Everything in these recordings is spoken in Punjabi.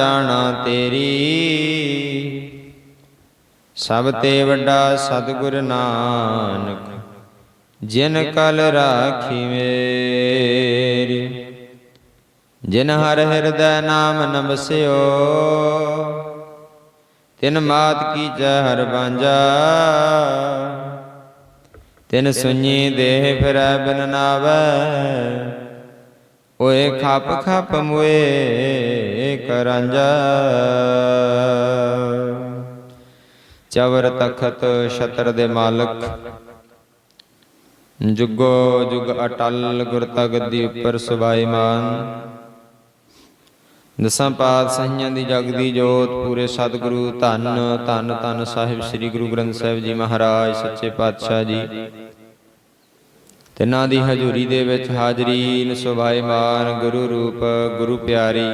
ਜਾਣਾ ਤੇਰੀ। ਸਭ ਤੇ ਵੱਡਾ ਸਤਿਗੁਰ ਨਾਨਕ, ਜਿਨ ਕਲ ਰਾਖੀ ਮੇਰੀ ਜਿਨ ਹਰ ਹਿਰਦੈ ਨਾਮ ਨਮਸਿਓ, ਤਿਨ ਮਾਤ ਕੀ ਜੈ ਹਰ ਬਾਂਝਾ। ਤਿਨ ਸੁਣੀ ਦੇਹ ਫਿਰੈ ਬਿਨ ਨਾਵੈ, ਓਏ ਖਪ ਖਪ ਮੁਏ। ਕਰਾਂਜਾ ਚਵਰ ਤਖਤ ਛਤਰ ਦੇ ਮਾਲਕ ਜੁਗੋ ਜੁਗ ਅਟਲ ਗੁਰ ਤਗਦੀ ਉੱਪਰ ਸੁਭਾਈਮਾਨ ਦਸਾਂ ਪਾਤ ਦੀ ਜਗ ਜੋਤ ਪੂਰੇ ਸਤਿਗੁਰੂ ਧੰਨ ਧੰਨ ਧੰਨ ਸਾਹਿਬ ਸ੍ਰੀ ਗੁਰੂ ਗ੍ਰੰਥ ਸਾਹਿਬ ਜੀ ਮਹਾਰਾਜ ਸੱਚੇ ਪਾਤਸ਼ਾਹ ਜੀ ਤਿਨਾਂ ਦੀ ਹਜ਼ੂਰੀ ਦੇ ਵਿੱਚ ਹਾਜ਼ਰੀ ਨਸੁਭਾਈਮਾਨ ਗੁਰੂ ਰੂਪ ਗੁਰੂ ਪਿਆਰੀ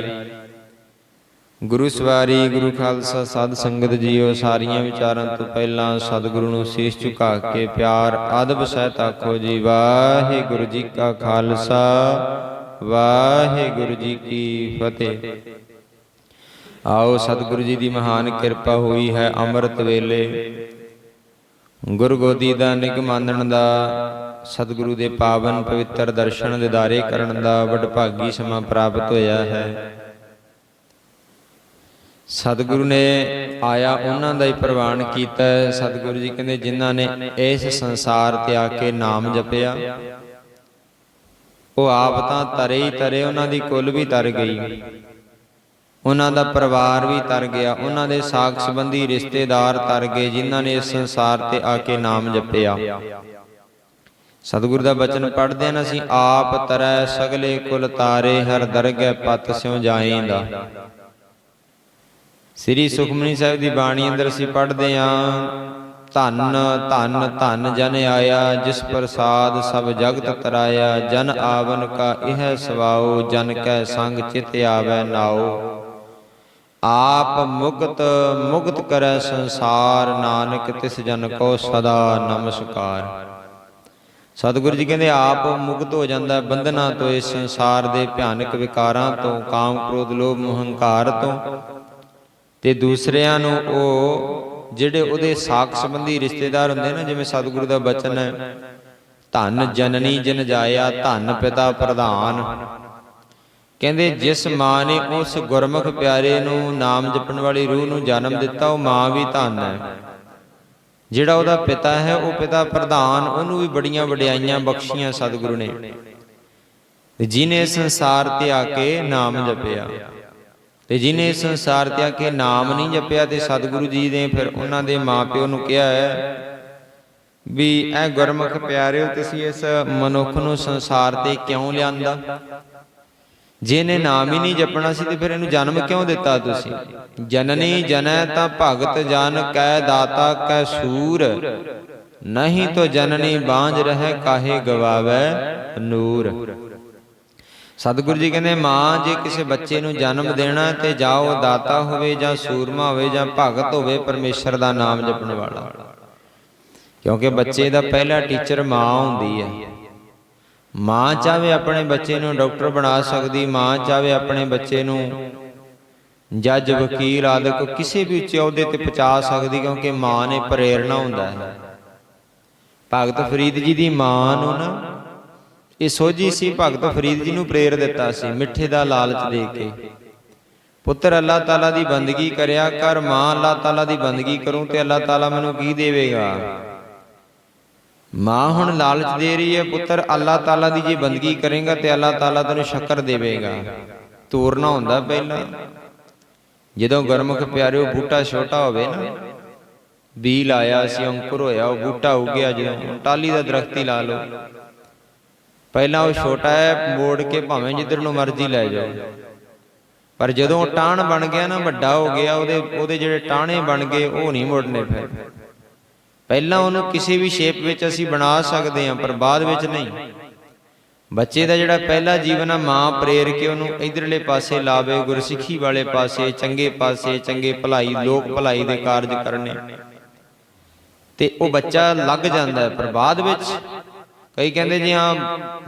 ਗੁਰੂ ਸਵਾਰੀ, ਗੁਰੂ ਖਾਲਸਾ, ਸਾਧ ਸੰਗਤ ਜੀਓ, ਸਾਰੀਆਂ ਵਿਚਾਰਾਂ ਤੋਂ ਪਹਿਲਾਂ ਸਤਿਗੁਰੂ ਨੂੰ ਸੀਸ ਝੁਕਾ ਕੇ ਪਿਆਰ ਆਦਬ ਸਹਿਤ ਆਖੋ ਜੀ, ਵਾਹਿਗੁਰੂ ਜੀ ਕਾ ਖਾਲਸਾ, ਵਾਹਿਗੁਰੂ ਜੀ ਕੀ ਫਤਿਹ। ਆਓ ਸਤਿਗੁਰੂ ਜੀ ਦੀ ਮਹਾਨ ਕਿਰਪਾ ਹੋਈ ਹੈ ਅੰਮ੍ਰਿਤ ਵੇਲੇ। ਗੁਰਗੋਦੀ ਦਾ ਨਿਗਮਾਨਣ ਦਾ, ਸਤਿਗੁਰੂ ਦੇ ਪਾਵਨ ਪਵਿੱਤਰ ਦਰਸ਼ਨ ਦਿਦਾਰੇ ਕਰਨ ਦਾ ਵਡਭਾਗੀ ਸਮਾਂ ਪ੍ਰਾਪਤ ਹੋਇਆ ਹੈ। ਸਤਿਗੁਰੂ ਨੇ ਆਇਆ ਉਹਨਾਂ ਦਾ ਹੀ ਪ੍ਰਵਾਨ ਕੀਤਾ ਸਤਿਗੁਰੂ ਜੀ ਕਹਿੰਦੇ, ਜਿਨ੍ਹਾਂ ਨੇ ਇਸ ਸੰਸਾਰ ਤੇ ਆ ਕੇ ਨਾਮ ਜਪਿਆ, ਉਹ ਆਪ ਤਾਂ ਤਰੇ ਹੀ ਤਰੇ ਉਹਨਾਂ ਦੀ ਕੁੱਲ ਵੀ ਤਰ ਗਈ। ਉਹਨਾਂ ਦਾ ਪਰਿਵਾਰ ਵੀ ਤਰ ਗਿਆ, ਉਹਨਾਂ ਦੇ ਸਾਖ ਸੰਬੰਧੀ ਰਿਸ਼ਤੇਦਾਰ ਤਰ ਗਏ, ਜਿਨ੍ਹਾਂ ਨੇ ਇਸ ਸੰਸਾਰ ਤੇ ਆ ਕੇ ਨਾਮ ਜਪਿਆ। ਸਤਿਗੁਰੂ ਦਾ ਬਚਨ ਪੜ੍ਹਦੇ ਹਾਂ ਅਸੀਂ ਆਪ ਤਰੈ ਸਗਲੇ ਕੁਲ ਤਾਰੇ, ਹਰ ਦਰਗਹਿ ਪਤ ਸਿਉ ਜਾਏਂਦਾ ਸ੍ਰੀ ਸੁਖਮਨੀ ਸਾਹਿਬ ਦੀ ਬਾਣੀ ਅੰਦਰ ਅਸੀਂ ਪੜ੍ਹਦੇ ਹਾਂ, ਧੰਨ ਧੰਨ ਧੰਨ ਜਨ ਆਇਆ, ਜਿਸ ਪ੍ਰਸਾਦ ਸਭ ਜਗਤ ਤਰਾਇਆ, ਜਨ ਆਵਨ ਕਾ ਇਹ ਸਵਾਉ ਜਨ ਕੈ ਸੰਗ ਚਿਤ ਆਵੈ ਨਾਉ ਆਪ ਮੁਕਤ ਮੁਕਤ ਕਰੈ ਸੰਸਾਰ, ਨਾਨਕ ਤਿਸ ਜਨ ਕੋ ਸਦਾ ਨਮਸਕਾਰ। ਸਤਿਗੁਰੂ ਜੀ ਕਹਿੰਦੇ, ਆਪ ਮੁਕਤ ਹੋ ਜਾਂਦਾ, ਬੰਧਨਾਂ ਤੋਂ, ਇਸ ਸੰਸਾਰ ਦੇ ਭਿਆਨਕ ਵਿਕਾਰਾਂ ਤੋਂ, ਕਾਮ ਕ੍ਰੋਧ ਲੋਭ ਮੋਹ ਤੋਂ ਤੇ ਦੂਸਰਿਆਂ ਨੂੰ ਉਹ ਜਿਹੜੇ ਉਹਦੇ ਸਾਖ ਸੰਬੰਧੀ ਰਿਸ਼ਤੇਦਾਰ ਹੁੰਦੇ ਨਾ, ਜਿਵੇਂ ਸਤਿਗੁਰੂ ਦਾ ਬਚਨ ਹੈ, ਧੰਨ ਜਨਨੀ ਜਨ ਜਾਇਆ, ਧਨ ਪਿਤਾ ਪ੍ਰਧਾਨ। ਕਹਿੰਦੇ, ਜਿਸ ਮਾਂ ਨੇ ਉਸ ਗੁਰਮੁਖ ਪਿਆਰੇ ਨੂੰ ਨਾਮ ਜਪਣ ਵਾਲੀ ਰੂਹ ਨੂੰ ਜਨਮ ਦਿੱਤਾ, ਉਹ ਮਾਂ ਵੀ ਧੰਨ ਹੈ। ਜਿਹੜਾ ਉਹਦਾ ਪਿਤਾ ਹੈ, ਉਹ ਪਿਤਾ ਪ੍ਰਧਾਨ, ਉਹਨੂੰ ਵੀ ਬੜੀਆਂ ਵਡਿਆਈਆਂ ਬਖਸ਼ੀਆਂ ਸਤਿਗੁਰੂ ਨੇ। ਤੇ ਜਿਨੇ ਸੰਸਾਰ ਤੇ ਆ ਕੇ ਨਾਮ ਜਪਿਆ। ਤੇ ਜਿਨੇ ਸੰਸਾਰ ਤੇ ਆ ਕੇ ਨਾਮ ਨਹੀਂ ਜਪਿਆ ਤੇ ਸਤਿਗੁਰੂ ਜੀ ਨੇ ਫਿਰ ਉਹਨਾਂ ਦੇ ਮਾਪਿਓ ਨੂੰ ਕਿਹਾ ਹੈ ਵੀ ਇਹ ਗੁਰਮੁਖ ਪਿਆਰਿਓ, ਤੁਸੀਂ ਇਸ ਮਨੁੱਖ ਨੂੰ ਸੰਸਾਰ ਤੇ ਕਿਉਂ ਲਿਆਂਦਾ? ਜਿਹਨੇ ਨਾਮ ਹੀ ਨਹੀਂ ਜਪਣਾ ਸੀ ਤੇ ਫਿਰ ਇਹਨੂੰ ਜਨਮ ਕਿਉਂ ਦਿੱਤਾ ਤੁਸੀਂ? ਜਨਨੀ ਜਨੈ ਤਾਂ ਭਗਤ ਜਨ, ਕੈ ਦਾਤਾ, ਕੈ ਸੂਰ। ਨਹੀਂ ਤੋ ਜਨਨੀ ਬਾਝ ਰਹਿ, ਕਾਹੇ ਗਵਾਵੇ ਨੂਰ। ਸਤਿਗੁਰੂ ਜੀ ਕਹਿੰਦੇ, ਮਾਂ, ਜੇ ਕਿਸੇ ਬੱਚੇ ਨੂੰ ਜਨਮ ਦੇਣਾ ਹੈ ਤੇ ਜਾਓ, ਦਾਤਾ ਹੋਵੇ ਜਾਂ ਸੂਰਮਾ ਹੋਵੇ ਜਾਂ ਭਗਤ ਹੋਵੇ, ਪਰਮੇਸ਼ਰ ਦਾ ਨਾਮ ਜਪਣ ਵਾਲਾ। ਕਿਉਂਕਿ ਬੱਚੇ ਦਾ ਪਹਿਲਾ ਟੀਚਰ ਮਾਂ ਹੁੰਦੀ ਹੈ। ਮਾਂ ਚਾਹੇ ਆਪਣੇ ਬੱਚੇ ਨੂੰ ਡਾਕਟਰ ਬਣਾ ਸਕਦੀ, ਮਾਂ ਚਾਹੇ ਆਪਣੇ ਬੱਚੇ ਨੂੰ ਜੱਜ, ਵਕੀਲ, ਆਦਿਕ ਕਿਸੇ ਵੀ ਉੱਚੇ ਅਹੁਦੇ ਤੇ ਪਹੁੰਚਾ ਸਕਦੀ, ਕਿਉਂਕਿ ਮਾਂ ਨੇ ਪ੍ਰੇਰਣਾ ਹੁੰਦਾ ਹੈ। ਭਗਤ ਫਰੀਦ ਜੀ ਦੀ ਮਾਂ ਨੂੰ ਨਾ ਇਹ ਸੋਝੀ ਸੀ ਭਗਤ ਫਰੀਦ ਜੀ ਨੂੰ ਪ੍ਰੇਰ ਦਿੱਤਾ ਸੀ, ਮਿੱਠੇ ਦਾ ਲਾਲਚ ਦੇ ਕੇ। ਪੁੱਤਰ, ਅੱਲਾਹ ਤਾਲਾ ਦੀ ਬੰਦਗੀ ਕਰਿਆ ਕਰ, ਮਾਂ, ਅੱਲਾਹ ਤਾਲਾ ਦੀ ਬੰਦਗੀ ਕਰੂੰ ਤੇ ਅੱਲਾਹ ਤਾਲਾ ਮੈਨੂੰ ਕੀ ਦੇਵੇਗਾ? ਮਾਂ ਹੁਣ ਲਾਲਚ ਦੇ ਰਹੀ ਹੈ, ਪੁੱਤਰ, ਅੱਲਾਹ ਤਾਲਾ ਦੀ ਜੇ ਬੰਦਗੀ ਕਰੇਗਾ ਤੇ ਅੱਲਾਹ ਤਾਲਾ ਤੈਨੂੰ ਸ਼ੱਕਰ ਦੇਵੇਗਾ। ਤੋਰਨਾ ਹੁੰਦਾ ਪਹਿਲਾਂ। ਜਦੋਂ ਗੁਰਮੁਖ ਪਿਆਰਿਓ ਬੂਟਾ ਛੋਟਾ ਹੋਵੇ ਨਾ ਬੀ ਲਾਇਆ ਸੀ, ਅੰਕੁਰ ਹੋਇਆ, ਉਹ ਬੂਟਾ ਉੱਗਿਆ ਜਦੋਂ ਟਾਲੀ ਦਾ ਦਰਖਤ ਹੀ ਲਾ ਲਓ। ਪਹਿਲਾਂ ਉਹ ਛੋਟਾ ਹੈ ਮੋੜ ਕੇ ਭਾਵੇਂ ਜਿੱਧਰ ਨੂੰ ਮਰਜ਼ੀ ਲੈ ਜਾਓ। ਪਰ ਜਦੋਂ ਟਾਣ ਬਣ ਗਿਆ ਨਾ ਵੱਡਾ ਹੋ ਗਿਆ ਉਹਦੇ ਉਹਦੇ ਜਿਹੜੇ ਟਾਣੇ ਬਣ ਗਏ ਉਹ ਨਹੀਂ ਮੋੜਨੇ ਫਿਰ। ਪਹਿਲਾਂ ਉਹਨੂੰ ਕਿਸੇ ਵੀ ਸ਼ੇਪ ਵਿੱਚ ਅਸੀਂ ਬਣਾ ਸਕਦੇ ਹਾਂ ਪਰ ਬਾਅਦ ਵਿੱਚ ਨਹੀਂ। ਬੱਚੇ ਦਾ ਜਿਹੜਾ ਪਹਿਲਾ ਜੀਵਨ ਆ ਮਾਂ ਪ੍ਰੇਰ ਕੇ ਉਹਨੂੰ ਇਧਰਲੇ ਪਾਸੇ ਲਾਵੇ ਗੁਰਸਿੱਖੀ ਵਾਲੇ ਪਾਸੇ ਚੰਗੇ ਪਾਸੇ ਚੰਗੇ ਭਲਾਈ ਲੋਕ ਭਲਾਈ ਦੇ ਕਾਰਜ ਕਰਨੇ। ਤੇ ਉਹ ਬੱਚਾ ਲੱਗ ਜਾਂਦਾ ਹੈ ਪਰ ਬਾਅਦ ਵਿੱਚ ਕਈ ਕਹਿੰਦੇ ਜੀ ਹਾਂ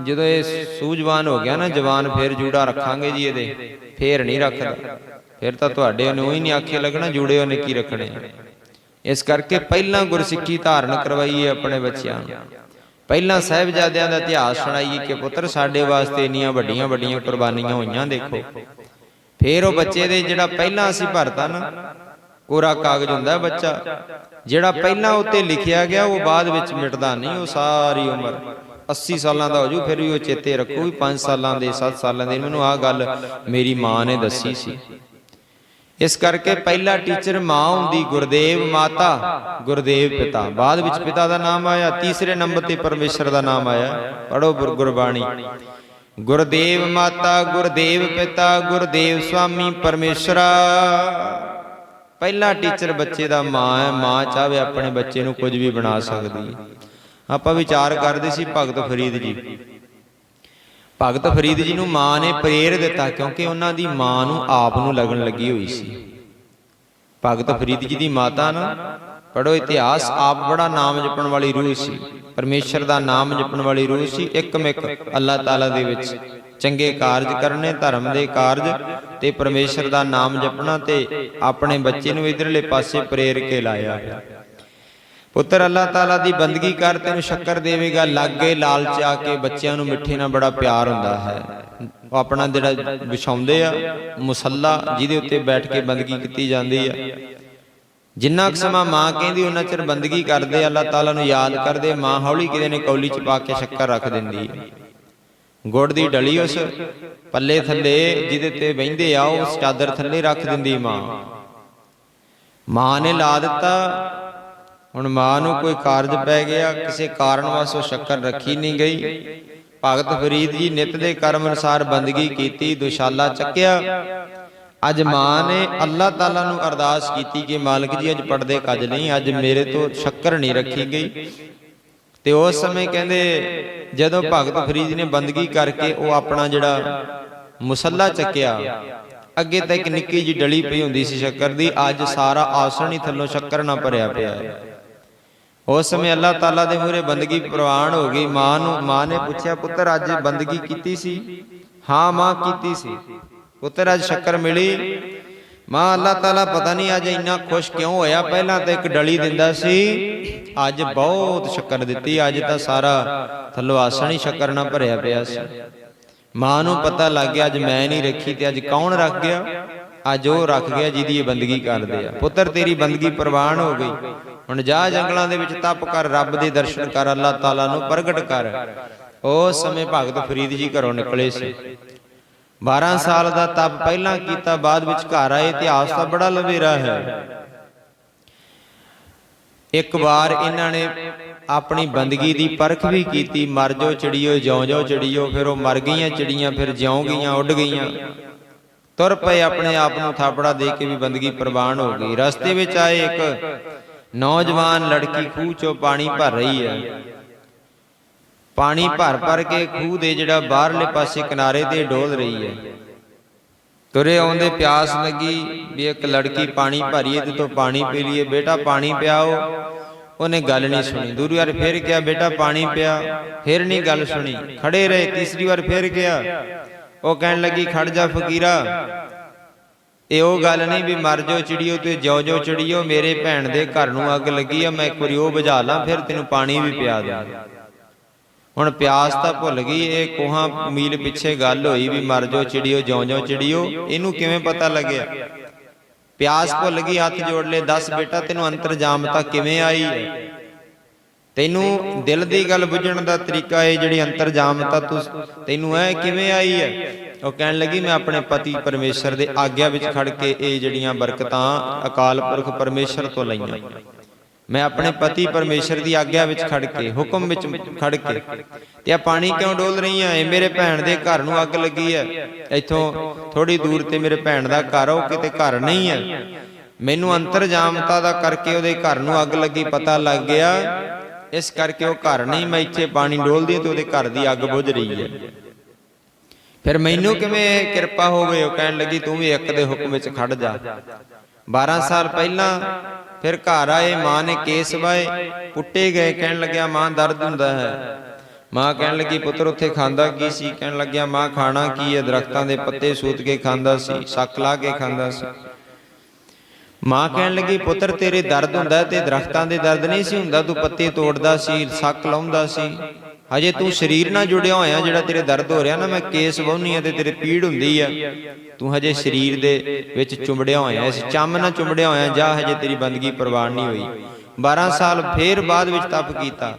ਜਦੋਂ ਇਹ ਸੂਝਵਾਨ ਹੋ ਗਿਆ ਨਾ ਜਵਾਨ ਫੇਰ ਜੂੜਾ ਰੱਖਾਂਗੇ ਜੀ ਇਹਦੇ। ਫੇਰ ਨਹੀਂ ਰੱਖਦਾ ਫਿਰ ਤਾਂ ਤੁਹਾਡੇ ਨੂੰ ਹੀ ਨਹੀਂ ਆਖੇ ਲੱਗਣਾ ਜੁੜੇ ਉਹਨੇ ਕੀ ਰੱਖਣੇ। ਇਸ ਕਰਕੇ ਪਹਿਲਾਂ ਗੁਰਸਿੱਖੀ ਧਾਰਨ ਕਰਵਾਈਏ ਆਪਣੇ ਬੱਚਿਆਂ ਨੂੰ। ਪਹਿਲਾਂ ਸਾਹਿਬਜ਼ਾਦਿਆਂ ਦਾ ਇਤਿਹਾਸ ਸੁਣਾਈਏ ਕਿ ਪੁੱਤਰ ਸਾਡੇ ਵਾਸਤੇ ਇੰਨੀਆਂ ਵੱਡੀਆਂ ਵੱਡੀਆਂ ਕੁਰਬਾਨੀਆਂ ਹੋਈਆਂ ਦੇਖੋ। ਫਿਰ ਉਹ ਬੱਚੇ ਦੇ ਜਿਹੜਾ ਪਹਿਲਾਂ ਅਸੀਂ ਭਰਤਾ ਨਾ ਕੋਰਾ ਕਾਗਜ਼ ਹੁੰਦਾ ਬੱਚਾ। ਜਿਹੜਾ ਪਹਿਲਾਂ ਉੱਤੇ ਲਿਖਿਆ ਗਿਆ, ਉਹ ਬਾਅਦ ਵਿੱਚ ਮਿਟਦਾ ਨਹੀਂ, ਉਹ ਸਾਰੀ ਉਮਰ। 80 ਸਾਲਾਂ ਦਾ ਹੋ ਜੂ, ਫਿਰ ਵੀ ਉਹ ਚੇਤੇ ਰੱਖੂ ਵੀ 5 ਸਾਲਾਂ ਦੇ 7 ਸਾਲਾਂ ਦੇ। ਮੈਨੂੰ ਆਹ ਗੱਲ ਮੇਰੀ ਮਾਂ ਨੇ ਦੱਸੀ ਸੀ। ਇਸ ਕਰਕੇ ਪਹਿਲਾ ਟੀਚਰ ਮਾਂ ਹੁੰਦੀ, ਗੁਰਦੇਵ ਮਾਤਾ, ਗੁਰਦੇਵ ਪਿਤਾ। ਬਾਅਦ ਵਿੱਚ ਪਿਤਾ ਦਾ ਨਾਮ ਆਇਆ, ਤੀਸਰੇ ਨੰਬਰ ਤੇ ਪਰਮੇਸ਼ਰ ਦਾ ਨਾਮ ਆਇਆ। ਪੜੋ ਗੁਰਬਾਣੀ। ਗੁਰਦੇਵ ਮਾਤਾ, ਗੁਰਦੇਵ ਪਿਤਾ, ਗੁਰਦੇਵ ਸੁਆਮੀ ਪਰਮੇਸ਼ਰਾ। ਪਹਿਲਾ ਟੀਚਰ ਬੱਚੇ ਦਾ ਮਾਂ ਹੈ ਮਾਂ ਚਾਹਵੇ ਆਪਣੇ ਬੱਚੇ ਨੂੰ ਕੁਝ ਵੀ ਬਣਾ ਸਕਦੀ ਹੈ। ਆਪਾਂ ਵਿਚਾਰ ਕਰਦੇ ਸੀ ਭਗਤ ਫਰੀਦ ਜੀ। ਭਗਤ ਫਰੀਦ ਜੀ ਨੂੰ ਮਾਂ ਨੇ ਪ੍ਰੇਰ ਦਿੱਤਾ ਕਿਉਂਕਿ ਉਹਨਾਂ ਦੀ ਮਾਂ ਨੂੰ ਆਪ ਨੂੰ ਲੱਗਣ ਲੱਗੀ ਹੋਈ ਸੀ। ਭਗਤ ਫਰੀਦ ਜੀ ਦੀ ਮਾਤਾ ਨਾ। ਪੜੋ ਇਤਿਹਾਸ ਆਪ ਬੜਾ ਨਾਮ ਜਪਣ ਵਾਲੀ ਰੂਹ ਸੀ। ਪਰਮੇਸ਼ਰ ਦਾ ਨਾਮ ਜਪਣ ਵਾਲੀ ਰੂਹ ਸੀ। ਇੱਕਮਿਕ ਅੱਲਾਹ ਤਾਲਾ ਦੇ ਵਿੱਚ। ਚੰਗੇ ਕਾਰਜ ਕਰਨੇ ਧਰਮ ਦੇ ਕਾਰਜ ਤੇ ਪਰਮੇਸ਼ਰ ਦਾ ਨਾਮ ਜਪਣਾ ਤੇ ਆਪਣੇ ਬੱਚੇ ਨੂੰ ਇਧਰਲੇ ਪਾਸੇ ਪ੍ਰੇਰ ਕੇ ਲਾਇਆ ਪੁੱਤਰ ਅੱਲਾਹ ਤਾਲਾ ਦੀ ਬੰਦਗੀ ਕਰ ਤੈਨੂੰ ਸ਼ੱਕਰ ਦੇਵੇਗਾ ਲਾਗੇ ਲਾਲਚ ਆ ਕੇ ਬੱਚਿਆਂ ਨੂੰ ਮਿੱਠੇ ਨਾਲ ਬੜਾ ਪਿਆਰ ਹੁੰਦਾ ਹੈ। ਉਹ ਆਪਣਾ ਜਿਹੜਾ ਵਿਛਾਉਂਦੇ ਆ ਮੁਸੱਲਾ ਜਿਹਦੇ ਉੱਤੇ ਬੈਠ ਕੇ ਬੰਦਗੀ ਕੀਤੀ ਜਾਂਦੀ ਆ। ਜਿੰਨਾ ਕੁ ਸਮਾਂ ਮਾਂ ਕਹਿੰਦੀ ਉਹਨਾਂ ਚਿਰ ਬੰਦਗੀ ਕਰਦੇ ਅੱਲਾਹ ਤਾਲਾ ਨੂੰ ਯਾਦ ਕਰਦੇ ਮਾਂ ਹੌਲੀ ਕਿਤੇ ਨੇ ਕੌਲੀ ਚ ਪਾ ਕੇ ਸ਼ੱਕਰ ਰੱਖ ਦਿੰਦੀ ਹੈ ਗੁੜ ਦੀ ਡਲੀ ਉਸ ਪੱਲੇ ਥੱਲੇ, ਜਿਹਦੇ ਤੇ ਬਹਿੰਦੇ ਆ, ਉਸ ਚਾਦਰ ਥੱਲੇ ਰੱਖ ਦਿੰਦੀ ਮਾਂ। ਮਾਂ ਨੇ ਲਾ ਦਿੱਤਾ। ਹੁਣ ਮਾਂ ਨੂੰ ਕੋਈ ਕਾਰਜ ਪੈ ਗਿਆ, ਕਿਸੇ ਕਾਰਨ ਵਾਸੋਂ ਸ਼ੱਕਰ ਰੱਖੀ ਨਹੀਂ ਗਈ। ਭਗਤ ਫਰੀਦ ਜੀ ਨਿਤ ਦੇ ਕਰਮ ਅਨੁਸਾਰ ਬੰਦਗੀ ਕੀਤੀ, ਦੁਸ਼ਾਲਾ ਚੱਕਿਆ। ਅੱਜ ਮਾਂ ਨੇ ਅੱਲਾਹ ਤਾਲਾ ਨੂੰ ਅਰਦਾਸ ਕੀਤੀ ਕਿ ਮਾਲਕ ਜੀ, ਅੱਜ ਪੜਦੇ ਕੱਜ ਨਹੀਂ, ਅੱਜ ਮੇਰੇ ਤੋਂ ਸ਼ੱਕਰ ਨਹੀਂ ਰੱਖੀ ਗਈ। ਤੇ ਉਸ ਸਮੇਂ ਕਹਿੰਦੇ ਜਦੋਂ ਭਗਤ ਫਰੀਦ ਨੇ ਬੰਦਗੀ ਕਰਕੇ ਉਹ ਆਪਣਾ ਜਿਹੜਾ ਮੁਸੱਲਾ ਚੱਕਿਆ। ਅੱਗੇ ਤਾਂ ਇੱਕ ਨਿੱਕੀ ਜੀ ਡਲੀ ਪਈ ਹੁੰਦੀ ਸੀ ਸ਼ੱਕਰ ਦੀ ਅੱਜ ਸਾਰਾ ਆਸਣ ਹੀ ਥੱਲੋਂ ਸ਼ੱਕਰ ਨਾਲ ਭਰਿਆ ਪਿਆ ਹੈ। ਉਸ ਸਮੇਂ ਅੱਲਾਹ ਤਾਲਾ ਦੇ ਮੂਹਰੇ ਬੰਦਗੀ ਪ੍ਰਵਾਨ ਹੋ ਗਈ। ਮਾਂ ਨੂੰ ਮਾਂ ਨੇ ਪੁੱਛਿਆ ਪੁੱਤਰ ਅੱਜ ਬੰਦਗੀ ਕੀਤੀ ਸੀ? ਹਾਂ ਮਾਂ ਕੀਤੀ ਸੀ। ਪੁੱਤਰ ਅੱਜ ਸ਼ੱਕਰ ਮਿਲੀ। ਮਾਂ, ਅੱਲਾਹ ਤਾਲਾ ਪਤਾ ਨਹੀਂ ਅੱਜ ਇੰਨਾ ਖੁਸ਼ ਕਿਉਂ ਹੋਇਆ? ਪਹਿਲਾਂ ਤਾਂ ਇੱਕ ਡਲੀ ਦਿੰਦਾ ਸੀ, ਅੱਜ ਬਹੁਤ ਸ਼ੱਕਰ ਦਿੱਤੀ, ਅੱਜ ਤਾਂ ਸਾਰਾ ਥੱਲੋਂ ਆਸਣ ਹੀ ਸ਼ੱਕਰ ਨਾਲ ਭਰਿਆ ਪਿਆ ਸੀ। ਮਾਂ ਨੂੰ ਪਤਾ ਲੱਗ ਗਿਆ, ਅੱਜ ਮੈਂ ਨਹੀਂ ਰੱਖੀ ਤੇ ਅੱਜ ਕੌਣ ਰੱਖ ਗਿਆ? ਅੱਜ ਉਹ ਰੱਖ ਗਿਆ ਜਿਹਦੀ ਇਹ ਬੰਦਗੀ ਕਰਦੇ ਆ। ਪੁੱਤਰ, ਤੇਰੀ ਬੰਦਗੀ ਪ੍ਰਵਾਨ ਹੋ ਗਈ। ਹੁਣ ਜਾ ਜੰਗਲਾਂ ਦੇ ਵਿੱਚ ਤਪ ਕਰ, ਰੱਬ ਦੇ ਦਰਸ਼ਨ ਕਰ, ਅੱਲਾਹ ਤਾਲਾ ਨੂੰ ਪ੍ਰਗਟ ਕਰ। ਉਸ ਸਮੇਂ ਭਗਤ ਫਰੀਦ ਜੀ ਘਰੋਂ ਨਿਕਲੇ ਸੀ। 12 ਸਾਲ ਦਾ ਤਪ ਪਹਿਲਾਂ ਕੀਤਾ ਬਾਅਦ ਵਿੱਚ ਘਰ ਆਏ ਇਤਿਹਾਸ ਤਾਂ ਬੜਾ ਲਵੇਰਾ ਹੈ। ਇੱਕ ਵਾਰ ਇਹਨਾਂ ਨੇ ਆਪਣੀ ਬੰਦਗੀ ਦੀ ਪਰਖ ਵੀ ਕੀਤੀ ਮਰ ਜੋ ਚਿੜੀਓ ਜਿਉਂ ਜਿਉਂ ਚਿੜੀਓ ਫਿਰ ਉਹ ਮਰ ਗਈਆਂ ਚਿੜੀਆਂ ਫਿਰ ਜਿਉਂ ਗਈਆਂ ਉੱਡ ਗਈਆਂ। ਤੁਰ ਪਏ ਆਪਣੇ ਆਪ ਨੂੰ ਥਾਪੜਾ ਦੇ ਕੇ ਵੀ ਬੰਦਗੀ ਪ੍ਰਵਾਨ ਹੋ ਗਈ। ਰਸਤੇ ਵਿੱਚ ਆਏ ਇੱਕ ਨੌਜਵਾਨ ਲੜਕੀ ਖੂਹ ਚੋਂ ਪਾਣੀ ਭਰ ਰਹੀ ਹੈ। ਪਾਣੀ ਭਰ ਭਰ ਕੇ ਖੂਹ ਦੇ ਜਿਹੜਾ ਬਾਹਰਲੇ ਪਾਸੇ ਕਿਨਾਰੇ ਤੇ ਡੋਲ ਰਹੀ ਹੈ। ਤੁਰੇ ਆਉਂਦੇ ਪਿਆਸ ਲੱਗੀ ਵੀ ਇੱਕ ਲੜਕੀ ਪਾਣੀ ਭਰੀਏ ਤੇ ਤੋਂ ਪਾਣੀ ਪੀ ਲਈਏ ਬੇਟਾ ਪਾਣੀ ਪਿਆਓ। ਉਹਨੇ ਗੱਲ ਨਹੀਂ ਸੁਣੀ। ਦੂਰੀ ਵਾਰ ਫੇਰ ਕਿਹਾ ਬੇਟਾ ਪਾਣੀ ਪਿਆ। ਫੇਰ ਨਹੀਂ ਗੱਲ ਸੁਣੀ। ਖੜੇ ਰਹੇ ਤੀਸਰੀ ਵਾਰ ਫੇਰ ਕਿਹਾ। ਉਹ ਕਹਿਣ ਲੱਗੀ ਖੜ ਜਾ ਫਕੀਰਾ। ਇਹ ਉਹ ਗੱਲ ਨਹੀਂ ਵੀ ਮਰ ਜਾਓ ਚਿੜੀਓ ਤੇ ਜਿਉ ਜਿਉ ਚਿੜੀਓ ਮੇਰੇ ਭੈਣ ਦੇ ਘਰ ਨੂੰ ਅੱਗ ਲੱਗੀ ਆ ਮੈਂ ਇੱਕ ਵਾਰੀ ਉਹ ਬੁਝਾ ਲਾਂ ਫਿਰ ਤੈਨੂੰ ਪਾਣੀ ਵੀ ਪਿਆ ਦਾਂ ਹੁਣ ਪਿਆਸ ਤਾਂ ਭੁੱਲ ਗਈ, ਇਹ ਕੋਹਾਂ ਮੀਲ ਪਿੱਛੇ ਗੱਲ ਹੋਈ ਵੀ ਮਰ ਜਾਓ, ਚਿੜੀਓ, ਜਿਉਂ ਜਿਉਂ ਚਿੜੀਓ, ਇਹਨੂੰ ਕਿਵੇਂ ਪਤਾ ਲੱਗਿਆ? ਪਿਆਸ ਭੁੱਲ ਗਈ, ਹੱਥ ਜੋੜ ਲਏ, ਦੱਸ ਬੇਟਾ, ਤੈਨੂੰ ਅੰਤਰਜਾਮਤਾ ਕਿਵੇਂ ਆਈ? ਤੈਨੂੰ ਦਿਲ ਦੀ ਗੱਲ ਬੁੱਝਣ ਦਾ ਤਰੀਕਾ ਇਹ ਜਿਹੜੀ ਅੰਤਰਜਾਮਤਾ ਤੂੰ ਤੈਨੂੰ ਐ ਕਿਵੇਂ ਆਈ ਹੈ? ਉਹ ਕਹਿਣ ਲੱਗੀ, ਮੈਂ ਆਪਣੇ ਪਤੀ ਪਰਮੇਸ਼ਰ ਦੇ ਆਗਿਆ ਵਿੱਚ ਖੜ ਕੇ ਇਹ ਜਿਹੜੀਆਂ ਬਰਕਤਾਂ ਅਕਾਲ ਪੁਰਖ ਪਰਮੇਸ਼ਰ ਤੋਂ ਲਈਆਂ। ਮੈਂ ਆਪਣੇ ਪਤੀ ਪਰਮੇਸ਼ਰ ਦੀ ਆਗਿਆ ਵਿੱਚ ਖੜ ਕੇ ਹੁਕਮ ਵਿੱਚ ਖੜ ਕੇ ਤੇ ਆ ਪਾਣੀ ਕਿਉਂ ਡੋਲ ਰਹੀ ਆ ਇਹ ਮੇਰੇ ਭੈਣ ਦੇ ਘਰ ਨੂੰ ਅੱਗ ਲੱਗੀ ਹੈ। ਇੱਥੋਂ ਥੋੜੀ ਦੂਰ ਤੇ ਮੇਰੇ ਭੈਣ ਦਾ ਘਰ ਉਹ ਕਿਤੇ ਘਰ ਨਹੀਂ ਹੈ। ਮੈਨੂੰ ਅੰਤਰਜਾਮਤਾ ਦਾ ਕਰਕੇ ਉਹਦੇ ਘਰ ਨੂੰ ਅੱਗ ਲੱਗੀ ਪਤਾ ਲੱਗ ਗਿਆ। ਇਸ ਕਰਕੇ ਉਹ ਘਰ ਨਹੀਂ ਮੈਂ ਇੱਥੇ ਪਾਣੀ ਡੋਲਦੀ ਤੇ ਉਹਦੇ ਘਰ ਦੀ ਅੱਗ ਬੁਝ ਰਹੀ ਹੈ। ਫਿਰ ਮੈਨੂੰ ਕਿਵੇਂ ਕਿਰਪਾ ਹੋ ਗਈ ਉਹ ਕਹਿਣ ਲੱਗੀ ਤੂੰ ਵੀ ਇੱਕ ਦੇ ਹੁਕਮ ਵਿੱਚ ਖੜ ਜਾ। 12 ਸਾਲ ਪਹਿਲਾਂ ਫਿਰ ਘਰ ਆਏ ਮਾਂ ਨੇ ਕੇਸ ਵਾਏ, ਪੁੱਟੇ ਗਏ, ਕਹਿਣ ਲੱਗਿਆ, ਮਾਂ, ਦਰਦ ਹੁੰਦਾ ਹੈ। ਮਾਂ ਕਹਿਣ ਲੱਗੀ, ਪੁੱਤਰ, ਉੱਥੇ ਖਾਂਦਾ ਕੀ ਸੀ? ਕਹਿਣ ਲੱਗਿਆ, ਮਾਂ, ਖਾਣਾ ਕੀ ਹੈ? ਦਰਖਤਾਂ ਦੇ ਪੱਤੇ ਸੂਤ ਕੇ ਖਾਂਦਾ ਸੀ, ਸੱਕ ਲਾ ਕੇ ਖਾਂਦਾ ਸੀ। ਮਾਂ ਕਹਿਣ ਲੱਗੀ, ਪੁੱਤਰ, ਤੇਰੇ ਦਰਦ ਹੁੰਦਾ ਤੇ ਦਰਖਤਾਂ ਦੇ ਦਰਦ ਨਹੀਂ ਸੀ ਹੁੰਦਾ, ਤੂੰ ਪੱਤੇ ਤੋੜਦਾ ਸੀ, ਸੱਕ ਲਾਉਂਦਾ ਸੀ। ਹਜੇ ਤੂੰ ਸਰੀਰ ਨਾਲ ਜੁੜਿਆ ਹੋਇਆ ਜਿਹੜਾ ਤੇਰੇ ਦਰਦ ਹੋ ਰਿਹਾ ਨਾ ਮੈਂ ਕੇਸ ਵਾਹੁੰਨੀ ਆ ਤੇ ਤੇਰੇ ਪੀੜ ਹੁੰਦੀ ਆ। ਤੂੰ ਹਜੇ ਸਰੀਰ ਦੇ ਵਿੱਚ ਚੁੰਬੜਿਆ ਹੋਇਆ ਇਸ ਚੰਮ ਨਾਲ ਚੁੰਬੜਿਆ ਹੋਇਆ ਜਾ ਹਜੇ ਤੇਰੀ ਬੰਦਗੀ ਪ੍ਰਵਾਨ ਨਹੀਂ ਹੋਈ। 12 ਸਾਲ ਫੇਰ ਬਾਅਦ ਵਿੱਚ ਤਪ ਕੀਤਾ।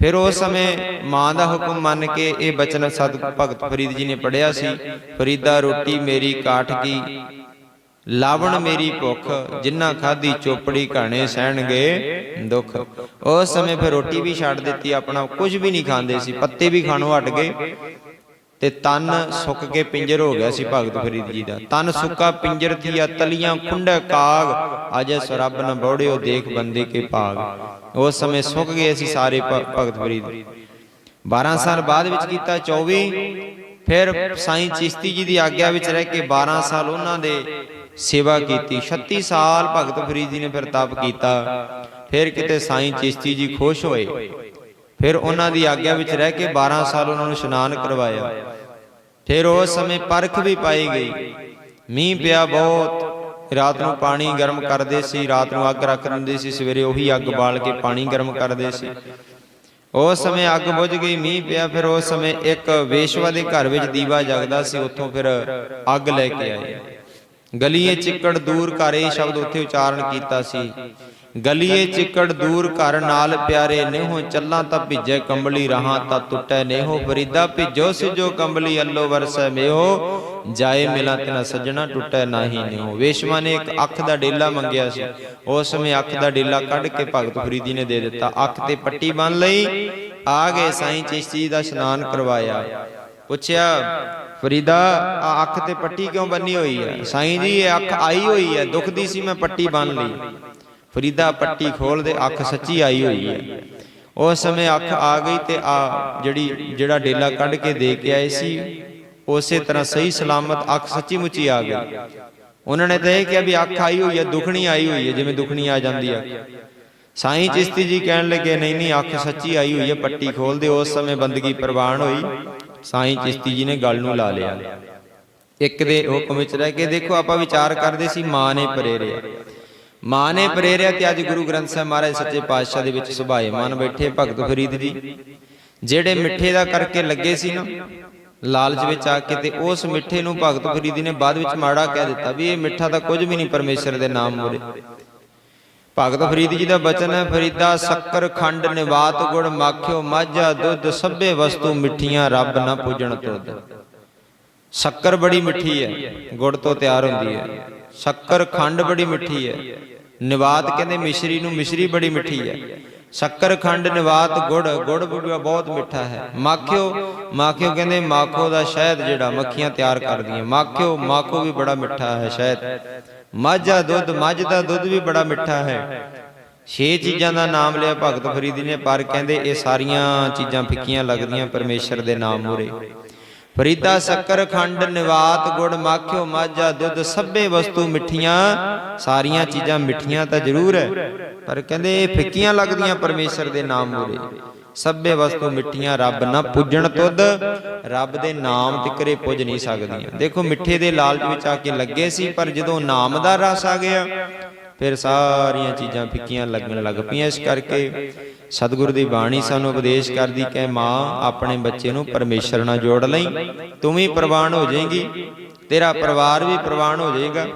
ਫਿਰ ਉਸ ਸਮੇਂ ਮਾਂ ਦਾ ਹੁਕਮ ਮੰਨ ਕੇ ਇਹ ਬਚਨ ਸਤ ਭਗਤ ਫਰੀਦ ਜੀ ਨੇ ਪੜਿਆ ਸੀ ਫਰੀਦਾ ਰੋਟੀ ਮੇਰੀ ਕਾਠ ਕੀ। ਲਾਵਣ ਮੇਰੀ ਭੁੱਖ, ਜਿੰਨਾ ਖਾਦੀ ਚੋਪੜੀ ਘਾਣੇ ਸਹਿਣਗੇ ਦੁੱਖ। ਉਸ ਸਮੇਂ ਫਿਰ ਰੋਟੀ ਵੀ ਛੱਡ ਦਿੱਤੀ, ਆਪਣਾ ਕੁਝ ਵੀ ਨਹੀਂ ਖਾਂਦੇ ਸੀ, ਪੱਤੇ ਵੀ ਖਾਣੋਂ ਹਟ ਗਏ। ਤੇ ਤਨ ਸੁੱਕ ਕੇ ਪਿੰਜਰ ਹੋ ਗਿਆ ਸੀ ਭਗਤ ਫਰੀਦ ਜੀ ਦਾ। ਤਨ ਸੁੱਕਾ ਪਿੰਜਰ ਥੀਆ, ਤਲੀਆਂ ਖੁੰਡੇ ਕਾਗ, ਅਜੇ ਸਰਬ ਨ ਬੌੜਿਓ ਦੇਖ ਬੰਦੇ ਕੇ ਭਾਗ। ਉਸ ਸਮੇਂ ਸੁੱਕ ਗਏ ਸੀ ਸਾਰੇ ਭਗਤ ਫਰੀਦ। 12 ਸਾਲ ਬਾਅਦ ਵਿੱਚ ਕੀਤਾ 24 ਫਿਰ ਸਾਈਂ ਚਿਸ਼ਤੀ ਜੀ ਦੀ ਆਗਿਆ ਵਿੱਚ ਰਹਿ ਕੇ 12 ਸਾਲ ਉਹਨਾਂ ਦੇ ਸੇਵਾ ਕੀਤੀ। 36 ਸਾਲ ਭਗਤ ਫਰੀਦ ਜੀ ਨੇ ਫਿਰ ਤਪ ਕੀਤਾ। ਫਿਰ ਕਿਤੇ ਸਾਈਂ ਚਿਸ਼ਤੀ ਜੀ ਖੁਸ਼ ਹੋਏ। ਫਿਰ ਉਹਨਾਂ ਦੀ ਆਗਿਆ ਵਿੱਚ ਰਹਿ ਕੇ 12 ਸਾਲ ਉਹਨਾਂ ਨੂੰ ਇਸ਼ਨਾਨ ਕਰਵਾਇਆ। ਫਿਰ ਉਸ ਸਮੇਂ ਪਰਖ ਵੀ ਪਾਈ ਗਈ। ਮੀਂਹ ਪਿਆ ਬਹੁਤ। ਰਾਤ ਨੂੰ ਪਾਣੀ ਗਰਮ ਕਰਦੇ ਸੀ। ਰਾਤ ਨੂੰ ਅੱਗ ਰੱਖ ਦਿੰਦੇ ਸੀ। ਸਵੇਰੇ ਉਹੀ ਅੱਗ ਬਾਲ ਕੇ ਪਾਣੀ ਗਰਮ ਕਰਦੇ ਸੀ। ਉਸ ਸਮੇਂ ਅੱਗ ਬੁਝ ਗਈ, ਮੀਂਹ ਪਿਆ। ਫਿਰ ਉਸ ਸਮੇਂ ਇੱਕ ਵੇਸ਼ਵਾ ਦੇ ਘਰ ਵਿੱਚ ਦੀਵਾ ਜਗਦਾ ਸੀ। ਉੱਥੋਂ ਫਿਰ ਅੱਗ ਲੈ ਕੇ ਆਏ। ਗਲੀਏ ਚਿੱਕੜ ਦੂਰ ਘਰ ਇਹ ਸ਼ਬਦ ਉੱਥੇ ਉਚਾਰਨ ਕੀਤਾ ਸੀ। ਗਲੀਏ ਚਿੱਕੜ ਦੂਰ ਘਰ ਨਾਲ ਪਿਆਰੇ ਨੇਹੋ ਚੱਲਾਂ ਤਾਂ ਭਿੱਜੇ ਕੰਬਲੀ ਰਹਾ ਤਾਂ ਟੁੱਟੈ ਨੇਹੋ ਫਰੀਦਾ ਭਿੱਜੋ ਸਿਜੋ ਕੰਬਲੀ ਅੱਲੋ ਵਰਸੈ ਮੇਹੋ। ਜਾਏ ਮਿਲਾ ਤੇਨਾ ਸੱਜਣਾ ਟੁੱਟੈ ਨਾਹੀ ਨੇਹੋ ਵੇਸ਼ਵਾ ਨੇ ਇੱਕ ਅੱਖ ਦਾ ਡੇਲਾ ਮੰਗਿਆ ਸੀ। ਉਸ ਸਮੇਂ ਅੱਖ ਦਾ ਡੇਲਾ ਕੱਢ ਕੇ ਭਗਤ ਫਰੀਦੀ ਨੇ ਦੇ ਦਿੱਤਾ। ਅੱਖ ਤੇ ਪੱਟੀ ਬੰਨ ਲਈ ਆ ਗਏ ਸਾਈਂ ਚਿਸ਼ਤੀ ਦਾ ਇਸ਼ਨਾਨ ਕਰਵਾਇਆ। ਪੁੱਛਿਆ ਫਰੀਦਾ, ਆ ਅੱਖ ਤੇ ਪੱਟੀ ਕਿਉਂ ਬੰਨੀ ਹੋਈ ਹੈ ਸਾਈਂ ਜੀ ਇਹ ਅੱਖ ਆਈ ਹੋਈ ਹੈ ਦੁਖਦੀ ਸੀ ਮੈਂ ਪੱਟੀ ਬੰਨ ਲਈ। ਫਰੀਦਾ ਪੱਟੀ ਖੋਲ ਦੇ ਅੱਖ ਸੱਚੀ ਆਈ ਹੋਈ ਹੈ ਉਸ ਸਮੇਂ ਅੱਖ ਆ ਗਈ ਤੇ ਆ ਜਿਹੜੀ, ਜਿਹੜਾ ਡੇਲਾ ਕੱਢ ਕੇ ਦੇ ਕੇ ਆਏ ਸੀ, ਉਸੇ ਤਰ੍ਹਾਂ ਸਹੀ ਸਲਾਮਤ ਅੱਖ ਸੱਚੀ ਮੁੱਚੀ ਆ ਗਈ। ਉਹਨਾਂ ਨੇ ਤਾਂ ਇਹ ਕਿਹਾ ਵੀ ਅੱਖ ਆਈ ਹੋਈ ਹੈ ਦੁਖਣੀ ਆਈ ਹੋਈ ਹੈ ਜਿਵੇਂ ਦੁਖਣੀ ਆ ਜਾਂਦੀ ਆ। ਸਾਈਂ ਚਿਸ਼ਤੀ ਜੀ ਕਹਿਣ ਲੱਗੇ, ਨਹੀਂ ਨਹੀਂ, ਅੱਖ ਸੱਚੀ ਆਈ ਹੋਈ ਹੈ ਪੱਟੀ ਖੋਲ ਦੇ, ਉਸ ਸਮੇਂ ਬੰਦਗੀ ਪ੍ਰਵਾਨ ਹੋਈ। ਸਾਈਂ ਚਿਸ਼ਤੀ ਜੀ ਨੇ ਗੱਲ ਨੂੰ ਲਾ ਲਿਆ। ਇੱਕ ਦੇ ਹੁਕਮ ਵਿੱਚ ਰਹਿ ਕੇ ਦੇਖੋ, ਆਪਾਂ ਵਿਚਾਰ ਕਰਦੇ ਸੀ, ਮਾਂ ਨੇ ਪ੍ਰੇਰਿਆ। ਮਾਂ ਨੇ ਪ੍ਰੇਰਿਆ ਤੇ ਅੱਜ ਗੁਰੂ ਗ੍ਰੰਥ ਸਾਹਿਬ ਮਹਾਰਾਜ ਸੱਚੇ ਪਾਤਸ਼ਾਹ ਦੇ ਵਿੱਚ ਸੁਭਾਏ ਮਨ ਬੈਠੇ, ਭਗਤ ਫਰੀਦ ਜੀ। ਜਿਹੜੇ ਮਿੱਠੇ ਦਾ ਕਰਕੇ ਲੱਗੇ ਸੀ ਨਾ, ਲਾਲਚ ਵਿੱਚ ਆ ਕੇ ਤੇ ਉਸ ਮਿੱਠੇ ਨੂੰ ਭਗਤ ਫਰੀਦ ਨੇ ਬਾਅਦ ਵਿੱਚ ਮਾੜਾ ਕਹਿ ਦਿੱਤਾ ਵੀ ਇਹ ਮਿੱਠਾ ਤਾਂ ਕੁਝ ਵੀ ਨਹੀਂ, ਪਰਮੇਸ਼ਰ ਦੇ ਨਾਮ ਮੂਰੇ। ਭਗਤ ਫਰੀਦ ਜੀ ਦਾ ਬਚਨ ਹੈ, ਫਰੀਦਾ ਸ਼ੱਕਰ ਖੰਡ ਨਿਵਾਤ ਗੁੜ ਮਾਖਿਓ ਮਾਝਾ ਦੁੱਧ, ਸਭੇ ਵਸਤੂ ਮਿੱਠੀਆਂ, ਰੱਬ ਨਾ ਪੂਜਣ ਤੁਧ। ਸ਼ੱਕਰ ਬੜੀ ਮਿੱਠੀ ਹੈ, ਗੁੜ ਤੋਂ ਤਿਆਰ ਹੁੰਦੀ ਹੈ। ਸ਼ੱਕਰ ਖੰਡ ਬੜੀ ਮਿੱਠੀ ਹੈ, ਨਿਵਾਤ ਕਹਿੰਦੇ ਮਿਸ਼ਰੀ ਨੂੰ ਮਿਸ਼ਰੀ ਬੜੀ ਮਿੱਠੀ ਹੈ। ਸ਼ੱਕਰ ਖੰਡ ਨਿਵਾਤ ਗੁੜ ਗੁੜ ਬਹੁਤ ਮਿੱਠਾ ਹੈ। ਮਾਖਿਓ ਮਾਖਿਓ ਕਹਿੰਦੇ ਮਾਖੋ ਦਾ ਸ਼ਹਿਦ ਜਿਹੜਾ ਮੱਖੀਆਂ ਤਿਆਰ ਕਰਦੀਆਂ। ਮਾਖਿਓ, ਮਾਖੋ ਵੀ ਬੜਾ ਮਿੱਠਾ ਹੈ ਸ਼ਹਿਦ। ਮਾਝਾ ਦੁੱਧ ਮੱਝ ਦਾ ਦੁੱਧ ਵੀ ਬੜਾ ਮਿੱਠਾ ਹੈ। ਛੇ ਚੀਜ਼ਾਂ ਦਾ ਨਾਮ ਲਿਆ ਭਗਤ ਫਰੀਦ ਨੇ ਪਰ ਕਹਿੰਦੇ ਇਹ ਸਾਰੀਆਂ ਚੀਜ਼ਾਂ ਫਿੱਕੀਆਂ ਲੱਗਦੀਆਂ ਪਰਮੇਸ਼ਰ ਦੇ ਨਾਮ ਮੂਰੇ ਫਰੀਦਾ ਸ਼ੱਕਰ ਖੰਡ ਨਿਵਾਤ ਗੁੜ ਮਾਖਿਓ ਮਾਝਾ ਦੁੱਧ ਸਭੇ ਵਸਤੂ ਮਿੱਠੀਆਂ। ਸਾਰੀਆਂ ਚੀਜ਼ਾਂ ਮਿੱਠੀਆਂ ਤਾਂ ਜ਼ਰੂਰ ਹੈ, ਪਰ ਕਹਿੰਦੇ ਇਹ ਫਿੱਕੀਆਂ ਲੱਗਦੀਆਂ ਪਰਮੇਸ਼ਰ ਦੇ ਨਾਮ ਮੂਰੇ ਸਭੇ ਵਸਤੂ ਮਿੱਠੀਆਂ ਰੱਬ ਨਾ ਪੁੱਜਣ ਤੁਧ, ਰੱਬ ਦੇ ਨਾਮ ਤਿਕਰੇ ਪੁੱਜ ਨਹੀਂ ਸਕਦੀਆਂ। ਦੇਖੋ ਮਿੱਠੇ ਦੇ ਲਾਲਚ ਵਿੱਚ ਆ ਕੇ ਲੱਗੇ ਸੀ, ਪਰ ਜਦੋਂ ਨਾਮ ਦਾ ਰਸ ਆ ਗਿਆ, ਫਿਰ ਸਾਰੀਆਂ ਚੀਜ਼ਾਂ ਫਿੱਕੀਆਂ ਲੱਗਣ ਲੱਗ ਪਈਆਂ ਇਸ ਕਰਕੇ। ਸਤਿਗੁਰੂ ਦੀ ਬਾਣੀ ਸਾਨੂੰ ਉਪਦੇਸ਼ ਕਰਦੀ ਕਿ ਮਾਂ ਆਪਣੇ ਬੱਚੇ ਨੂੰ ਪਰਮੇਸ਼ਰ ਨਾਲ ਜੋੜ ਲਈ। ਤੂੰ ਵੀ ਪ੍ਰਵਾਨ ਹੋ ਜਾਏਂਗੀ, ਤੇਰਾ ਪਰਿਵਾਰ ਵੀ ਪ੍ਰਵਾਨ ਹੋ ਜਾਏਗਾ।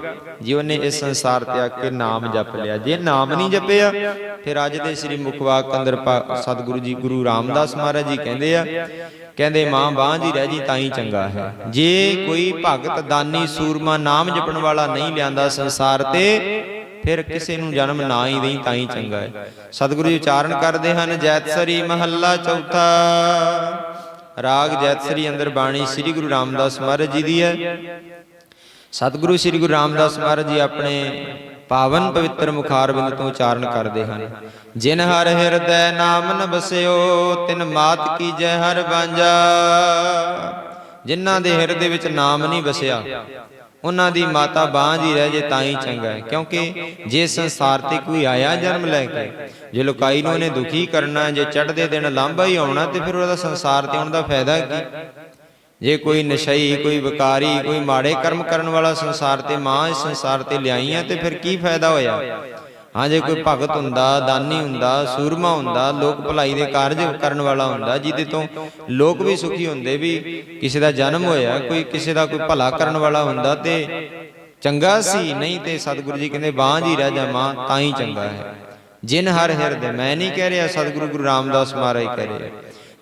ਜੇ ਉਹਨੇ ਇਸ ਸੰਸਾਰ ਤੇ ਆ ਕੇ ਨਾਮ ਜਪ ਲਿਆ, ਜੇ ਨਾਮ ਨਹੀਂ ਜਪਿਆ, ਫਿਰ ਅੱਜ ਦੇ ਸ੍ਰੀ ਮੁਖਵਾਕ ਅੰਦਰ ਸਤਿਗੁਰੂ ਜੀ ਗੁਰੂ ਰਾਮਦਾਸ ਮਹਾਰਾਜ ਜੀ ਕਹਿੰਦੇ ਆ, ਕਹਿੰਦੇ ਮਾਂ ਬਾਂਹ ਜੀ ਰਹਿ ਜੀ, ਤਾਂ ਹੀ ਚੰਗਾ ਹੈ। ਜੇ ਕੋਈ ਭਗਤ ਦਾਨੀ ਸੂਰਮਾ ਨਾਮ ਜਪਣ ਵਾਲਾ ਨਹੀਂ ਲਿਆਂਦਾ ਸੰਸਾਰ ਤੇ ਫਿਰ ਕਿਸੇ ਨੂੰ ਜਨਮ ਨਾ ਹੀ ਦੇਈ ਤਾਂ ਹੀ ਚੰਗਾ ਹੈ। ਸਤਿਗੁਰੂ ਜੀ ਉਚਾਰਨ ਕਰਦੇ ਹਨ ਜੈਤਸਰੀ ਮਹੱਲਾ ਚੌਥਾ। ਰਾਗ ਜੈਤਸਰੀ ਅੰਦਰ ਬਾਣੀ ਸ੍ਰੀ ਗੁਰੂ ਰਾਮਦਾਸ ਮਹਾਰਾਜ ਜੀ ਦੀ ਹੈ। ਸਤਿਗੁਰੂ ਸ੍ਰੀ ਗੁਰੂ ਰਾਮਦਾਸ ਮਹਾਰਾਜ ਜੀ ਆਪਣੇ ਪਾਵਨ ਪਵਿੱਤਰ ਮੁਖਾਰਬਿੰਦ ਤੋਂ ਉਚਾਰਨ ਕਰਦੇ ਹਨ। ਜਿਨ ਹਰ ਹਿਰਦੈ ਨਾਮ ਨ ਬਸਿਓ ਤਿਨ ਮਾਤ ਕੀ ਜੈ ਹਰ ਬਾਂਝਾ ਜਿਨ੍ਹਾਂ ਦੇ ਹਿਰਦੇ ਵਿੱਚ ਨਾਮ ਨਹੀਂ ਵਸਿਆ ਉਹਨਾਂ ਦੀ ਮਾਤਾ ਬਾਂਝ ਜੀ ਰਹਿ ਜੇ ਤਾਂ ਹੀ ਚੰਗਾ ਹੈ। ਕਿਉਂਕਿ ਜੇ ਸੰਸਾਰ ਤੇ ਕੋਈ ਆਇਆ ਜਨਮ ਲੈ ਕੇ, ਜੇ ਲੋਕਾਈ ਨੂੰ ਉਹਨੇ ਦੁਖੀ ਕਰਨਾ, ਜੇ ਚੜ੍ਹਦੇ ਦਿਨ ਲਾਂਭਾ ਹੀ ਆਉਣਾ, ਤੇ ਫਿਰ ਉਹਦਾ ਸੰਸਾਰ ਤੇ ਆਉਣ ਦਾ ਫਾਇਦਾ ਕੀ? ਜੇ ਕੋਈ ਨਸ਼ਈ, ਕੋਈ ਵਿਕਾਰੀ, ਕੋਈ ਮਾੜੇ ਕਰਮ ਕਰਨ ਵਾਲਾ ਸੰਸਾਰ ਤੇ ਮਾਂ ਇਸ ਸੰਸਾਰ ਤੇ ਲਿਆਈਆਂ ਤੇ ਫਿਰ ਕੀ ਫਾਇਦਾ ਹੋਇਆ? ਹਾਂ, ਜੇ ਕੋਈ ਭਗਤ ਹੁੰਦਾ, ਦਾਨੀ ਹੁੰਦਾ, ਸੂਰਮਾ ਹੁੰਦਾ, ਲੋਕ ਭਲਾਈ ਦੇ ਕਾਰਜ ਕਰਨ ਵਾਲਾ ਹੁੰਦਾ, ਜਿਹਦੇ ਤੋਂ ਲੋਕ ਵੀ ਸੁਖੀ ਹੁੰਦੇ ਵੀ ਕਿਸੇ ਦਾ ਜਨਮ ਹੋਇਆ, ਕੋਈ ਕਿਸੇ ਦਾ ਕੋਈ ਭਲਾ ਕਰਨ ਵਾਲਾ ਹੁੰਦਾ ਤੇ ਚੰਗਾ ਸੀ, ਨਹੀਂ ਤੇ ਸਤਿਗੁਰੂ ਜੀ ਕਹਿੰਦੇ ਬਾਂਝ ਹੀ ਰਹਿ ਜਾ ਮਾਂ, ਤਾਂ ਹੀ ਚੰਗਾ ਹੈ। ਜਿਨ ਹਰ ਹਿਰਦੇ, ਮੈਂ ਨਹੀਂ ਕਹਿ ਰਿਹਾ ਸਤਿਗੁਰੂ ਗੁਰੂ ਰਾਮਦਾਸ ਮਹਾਰਾਜ ਕਹਿ ਰਿਹਾ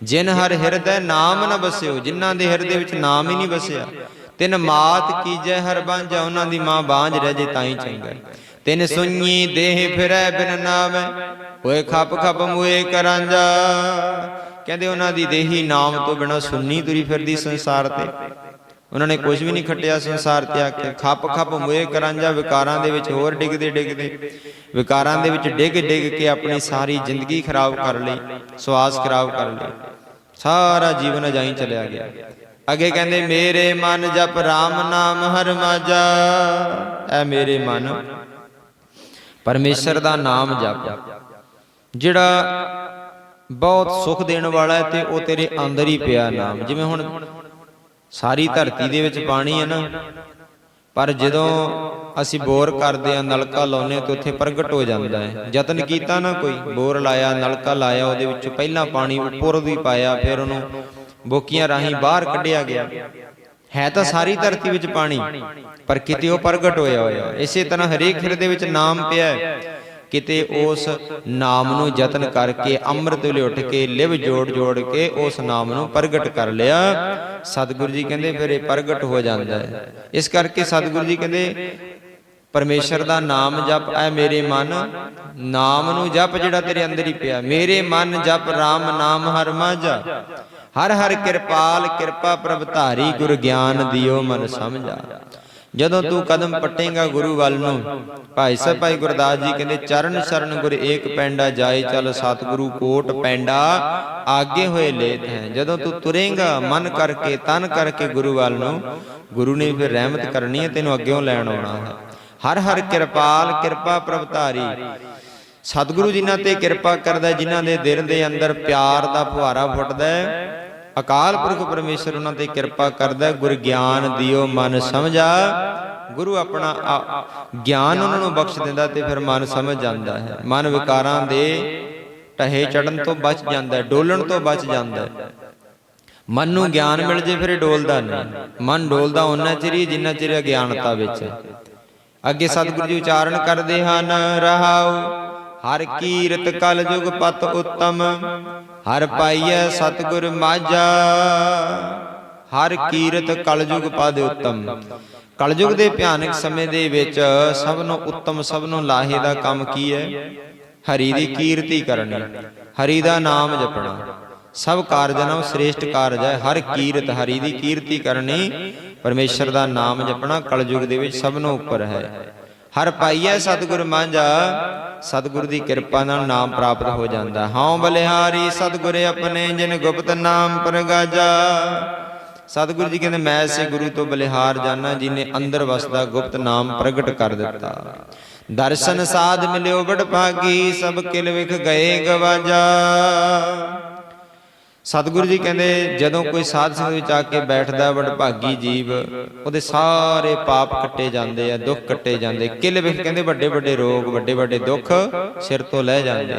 ਜਿਨ ਹਰ ਹਿਰਦੈ, ਨਾਮ ਨਾ ਬਸਿਓ, ਜਿਨ੍ਹਾਂ ਦੇ ਹਿਰਦੇ ਵਿੱਚ ਨਾਮ ਹੀ ਨਹੀਂ ਬਸਿਆ ਤਿਨ ਮਾਤ ਕੀਜੈ ਹਰ ਬਾਂਝਾ ਉਹਨਾਂ ਦੀ ਮਾਂ ਬਾਂਝ ਰਹਿ ਜੇ ਤਾਂ ਹੀ ਚੰਗਾ। ਤਿਨ ਸੁਣੀ ਦੇਹ ਫਿਰੈ ਬਿਨ ਨਾਮੈ। ਹੋਏ ਖੱਪ ਖੱਪ ਮੂਏ ਕਰਾਂਜਾ। ਕਹਿੰਦੇ ਉਹਨਾਂ ਦੀ ਦੇਹੀ ਨਾਮ ਤੋਂ ਬਿਨਾ ਸੁੰਨੀ ਤੁਰੀ ਫਿਰਦੀ ਸੰਸਾਰ ਤੇ। ਉਹਨਾਂ ਨੇ ਕੁਝ ਵੀ ਨਹੀਂ ਖੱਟਿਆ ਸੰਸਾਰ ਤੇ ਆ ਕੇ। ਖੱਪ ਖੱਪ ਮੂਏ ਕਰਾਂਜਾ ਵਿਕਾਰਾਂ ਦੇ ਵਿੱਚ ਹੋਰ ਡਿੱਗਦੇ। ਡਿੱਗਦੇ। ਵਿਕਾਰਾਂ ਦੇ ਵਿੱਚ ਡਿੱਗ ਡਿੱਗ ਕੇ ਆਪਣੀ ਸਾਰੀ ਜ਼ਿੰਦਗੀ ਖਰਾਬ ਕਰ ਲਈ ਸਵਾਸ ਖਰਾਬ ਕਰ ਲਈ। ਸਾਰਾ ਜੀਵਨ ਅਜਾਈ ਚਲਿਆ ਗਿਆ। ਅੱਗੇ ਕਹਿੰਦੇ ਮੇਰੇ ਮਨ ਜਪ RAM ਨਾਮ ਹਰ ਮਾਜਾ। ਐ ਮੇਰੇ ਮਨ। ਪਰਮੇਸ਼ਰ ਦਾ ਨਾਮ ਜਪ। ਜਿਹੜਾ ਬਹੁਤ ਸੁਖ ਦੇਣ ਵਾਲਾ ਹੈ ਤੇ ਉਹ ਤੇਰੇ ਅੰਦਰ ਹੀ ਪਿਆ ਨਾਮ। ਜਿਵੇਂ ਹੁਣ ਸਾਰੀ ਧਰਤੀ ਦੇ ਵਿੱਚ ਪਾਣੀ ਹੈ ਨਾ। ਪਰ ਜਦੋਂ ਅਸੀਂ ਬੋਰ ਕਰਦੇ ਆ ਨਲਕਾ ਲਾਉਨੇ ਤੇ ਉੱਥੇ ਪ੍ਰਗਟ ਹੋ ਜਾਂਦਾ ਹੈ। ਯਤਨ ਕੀਤਾ ਨਾ ਕੋਈ ਬੋਰ ਲਾਇਆ ਨਲਕਾ ਲਾਇਆ ਉਹਦੇ ਵਿੱਚੋਂ ਪਹਿਲਾਂ ਪਾਣੀ ਉੱਪਰ ਦੀ ਪਾਇਆ ਫਿਰ ਉਹਨੂੰ ਬੋਕੀਆਂ ਰਾਹੀਂ ਬਾਹਰ ਕੱਢਿਆ ਗਿਆ। ਹੈ ਤਾਂ ਸਾਰੀ ਧਰਤੀ ਵਿੱਚ ਪਾਣੀ ਪਰ ਕਿਤੇ ਉਹ ਪ੍ਰਗਟ ਹੋਇਆ ਹੋਇਆ। ਇਸੇ ਤਰ੍ਹਾਂ ਹਰੇਕ ਹਿਰਦੇ ਵਿੱਚ ਨਾਮ ਪਿਆ ਹੈ। ਕਿਤੇ ਉਸ ਨਾਮ ਨੂੰ ਯਤਨ ਕਰਕੇ ਅੰਮ੍ਰਿਤ ਵੇਲੇ ਉੱਠ ਕੇ ਲਿਵ ਜੋੜ ਜੋੜ ਕੇ ਉਸ ਨਾਮ ਨੂੰ ਪ੍ਰਗਟ ਕਰ ਲਿਆ। ਸਤਿਗੁਰੂ ਜੀ ਕਹਿੰਦੇ ਫਿਰ ਇਹ ਪ੍ਰਗਟ ਹੋ ਜਾਂਦਾ ਹੈ। ਇਸ ਕਰਕੇ ਸਤਿਗੁਰੂ ਜੀ ਕਹਿੰਦੇ ਪਰਮੇਸ਼ਰ ਦਾ ਨਾਮ ਜਪ ਐ ਮੇਰੇ ਮਨ ਨਾਮ ਨੂੰ ਜਪ ਜਿਹੜਾ ਤੇਰੇ ਅੰਦਰ ਹੀ ਪਿਆ। ਮੇਰੇ ਮਨ ਜਪ RAM ਨਾਮ ਹਰ ਮਾਝਾ ਹਰ ਹਰ ਕਿਰਪਾਲ ਕਿਰਪਾ ਪ੍ਰਭ ਧਾਰੀ ਗੁਰ ਗਿਆਨ ਦਿਓ ਮਨ ਸਮਝਾ। ਜਦੋਂ ਤੂੰ ਕਦਮ ਪੱਟੇਗਾ ਗੁਰੂ ਵੱਲ ਨੂੰ ਭਾਈ ਸਾਹਿਬ ਭਾਈ ਗੁਰਦਾਸ ਜੀ ਕਹਿੰਦੇ ਚਰਨ ਸ਼ਰਨ ਗੁਰ ਏਕ ਪੈਂਡਾ ਜਾਏ ਚਲ ਸਤਿਗੁਰੂ ਕੋਟ ਪੈਂਡਾ ਆਗੇ ਹੋਏ ਲੇਤ ਹੈ। ਜਦੋਂ ਤੂੰ ਤੁਰੇਗਾ ਮਨ ਕਰਕੇ ਤਨ ਕਰਕੇ ਗੁਰੂ ਵੱਲ ਨੂੰ ਗੁਰੂ ਨੇ ਫਿਰ ਰਹਿਮਤ ਕਰਨੀ ਹੈ ਤੈਨੂੰ ਅੱਗੇੋਂ ਲੈਣ ਆਉਣਾ ਹੈ। ਹਰ ਹਰ ਕਿਰਪਾਲ ਕਿਰਪਾ ਪ੍ਰਭ ਧਾਰੀ। ਸਤਿਗੁਰੂ ਜਿਨ੍ਹਾਂ ਤੇ ਕਿਰਪਾ ਕਰਦਾ ਹੈ, ਜਿਨ੍ਹਾਂ ਦੇ ਦਿਲ ਦੇ ਅੰਦਰ ਪਿਆਰ ਦਾ ਫੁਹਾਰਾ ਫੁੱਟਦਾ ਹੈ ਅਕਾਲ ਪੁਰਖ ਪਰਮੇਸ਼ਰ ਉਹਨਾਂ ਤੇ ਕਿਰਪਾ ਕਰਦਾ ਗੁਰ ਗਿਆਨ ਦਿਓ ਮਨ ਸਮਝਾ। ਗੁਰੂ ਆਪਣਾ ਗਿਆਨ ਉਹਨਾਂ ਨੂੰ ਬਖਸ਼ ਦਿੰਦਾ ਤੇ ਫਿਰ ਮਨ ਸਮਝ ਜਾਂਦਾ ਹੈ। ਮਨ ਵਿਕਾਰਾਂ ਦੇ ਟਹੇ ਚੜਨ ਤੋਂ ਬਚ ਜਾਂਦਾ ਡੋਲਣ ਤੋਂ ਬਚ ਜਾਂਦਾ ਮਨ ਨੂੰ ਗਿਆਨ ਮਿਲ ਜੇ ਫਿਰ ਡੋਲਦਾ ਨਹੀਂ। ਮਨ ਡੋਲਦਾ ਉਹਨਾਂ ਚਿਰ ਹੀ ਜਿੰਨਾ ਚਿਰ ਅਗਿਆਨਤਾ ਵਿੱਚ। ਹੈ। ਅੱਗੇ ਸਤਿਗੁਰੂ ਜੀ ਉਚਾਰਨ ਕਰਦੇ ਹਨ ਰਹਾਉ ਹਰ ਕੀਰਤ ਕਲ ਜੁਗ ਪਤ ਉਤਮ ਹਰ ਪਾਈਐ ਸਤਿਗੁਰ ਮਾਝਾ। ਹਰ ਕੀਰਤ ਕਲਯੁਗ ਪਦ ਉਤਮ। ਕਲਯੁਗ ਦੇ ਭਿਆਨਕ ਸਮੇਂ ਦੇ ਵਿੱਚ ਸਭ ਨੂੰ ਉੱਤਮ ਸਭ ਨੂੰ ਲਾਹੇ ਦਾ ਕੰਮ ਕੀ ਹੈ ਹਰੀ ਦੀ ਕੀਰਤੀ ਕਰਨੀ। ਹਰੀ ਦਾ ਨਾਮ ਜਪਣਾ। ਸਭ ਕਾਰਜਾਂ ਨਾਲੋਂ ਸ੍ਰੇਸ਼ਟ ਕਾਰਜ ਹੈ। ਹਰ ਕੀਰਤ ਹਰੀ ਦੀ ਕੀਰਤੀ ਕਰਨੀ। ਪਰਮੇਸ਼ਰ ਦਾ ਨਾਮ ਜਪਣਾ ਕਲਯੁਗ ਦੇ ਵਿੱਚ ਸਭ ਨੂੰ ਉੱਪਰ ਹੈ। ਹਰ ਪਾਈਐ ਸਤਿਗੁਰ ਮਾਂਝਾ, ਸਤਿਗੁਰ ਦੀ ਕਿਰਪਾ ਨਾਲ ਨਾਮ ਪ੍ਰਾਪਤ ਹੋ ਜਾਂਦਾ। ਹਉ ਬਲਿਹਾਰੀ, ਸਤਿਗੁਰ ਆਪਣੇ ਜਿਨ ਗੁਪਤ ਨਾਮ ਪ੍ਰਗਾਜਾ। ਸਤਿਗੁਰੂ ਜੀ ਕਹਿੰਦੇ, ਮੈਂ ਸੇ ਗੁਰੂ ਤੋਂ ਬਲਿਹਾਰ ਜਾਣਾ ਜਿਨੇ ਅੰਦਰ ਵਸਦਾ ਗੁਪਤ ਨਾਮ ਪ੍ਰਗਟ ਕਰ ਦਿੱਤਾ। ਦਰਸ਼ਨ ਸਾਧ ਮਿਲਿਓ ਬੜ ਭਾਗੀ ਸਭ ਕਿਲ ਵਿਖ ਗਏ ਗਵਾਜਾ। ਸਤਿਗੁਰੂ ਜੀ ਕਹਿੰਦੇ, ਜਦੋਂ ਕੋਈ ਸਾਧ ਸੰਗਤ ਵਿੱਚ ਆ ਕੇ ਬੈਠਦਾ ਵਡਭਾਗੀ ਜੀਵ, ਉਹਦੇ ਸਾਰੇ ਪਾਪ ਕੱਟੇ ਜਾਂਦੇ ਆ, ਦੁੱਖ ਕੱਟੇ ਜਾਂਦੇ ਕਿਲ ਵਿਖ ਕਹਿੰਦੇ, ਵੱਡੇ ਵੱਡੇ ਰੋਗ, ਵੱਡੇ ਵੱਡੇ ਦੁੱਖ ਸਿਰ ਤੋਂ ਲੈ ਜਾਂਦੇ